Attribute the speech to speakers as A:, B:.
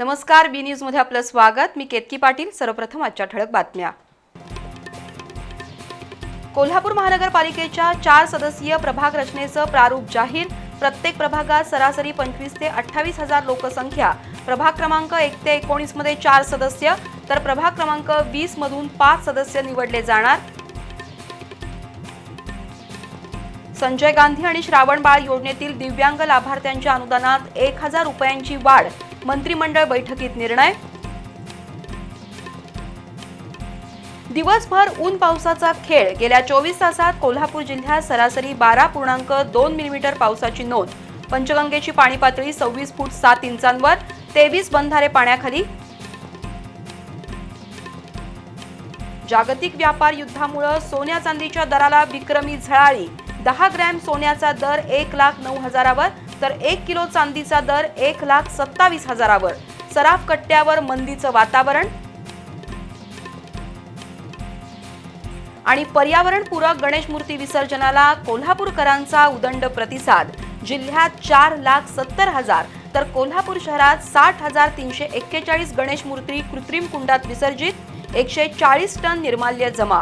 A: नमस्कार बी न्यूजमध्ये आपलं स्वागत. मी केतकी पाटील. सर्वप्रथम आजच्या ठळक बातम्या. कोल्हापूर महानगरपालिकेच्या चार सदस्यीय प्रभाग रचनेचं प्रारूप जाहीर. प्रत्येक प्रभागात सरासरी पंचवीस ते अठ्ठावीस हजार लोकसंख्या. प्रभाग क्रमांक एक ते एकोणीसमध्ये चार सदस्य तर प्रभाग क्रमांक वीस मधून पाच सदस्य निवडले जाणार. संजय गांधी आणि श्रावण बाळ योजनेतील दिव्यांग लाभार्थ्यांच्या अनुदानात एक हजार रुपयांची वाढ. मंत्रिमंडळ बैठकीत निर्णय? दिवसभर ऊन पावसाचा खेळ. गेल्या चोवीस तासात कोल्हापूर जिल्ह्यात सरासरी बारा पूर्णांक दोन मिलीमीटर पावसाची नोंद. पंचगंगेची पाणी पातळी सव्वीस फूट सात इंचांवर तेवीस बंधारे पाण्याखाली. जागतिक व्यापार युद्धामुळं सोन्या चांदीच्या दराला विक्रमी झळाळी. दहा ग्रॅम सोन्याचा दर एक लाख नऊ हजारावर तर एक किलो चांदीचा दर एक लाख सत्तावीस हजारावर. सराफ कट्ट्यावर मंदीचं वातावरण. आणि पर्यावरणपूरक गणेश मूर्ती विसर्जनाला कोल्हापूरकरांचा उदंड प्रतिसाद. जिल्ह्यात चार लाख सत्तर हजार तर कोल्हापूर शहरात साठ हजार तीनशे एक्केचाळीस गणेश मूर्ती कृत्रिम कुंडात विसर्जित एकशे चाळीस टन निर्माल्य जमा.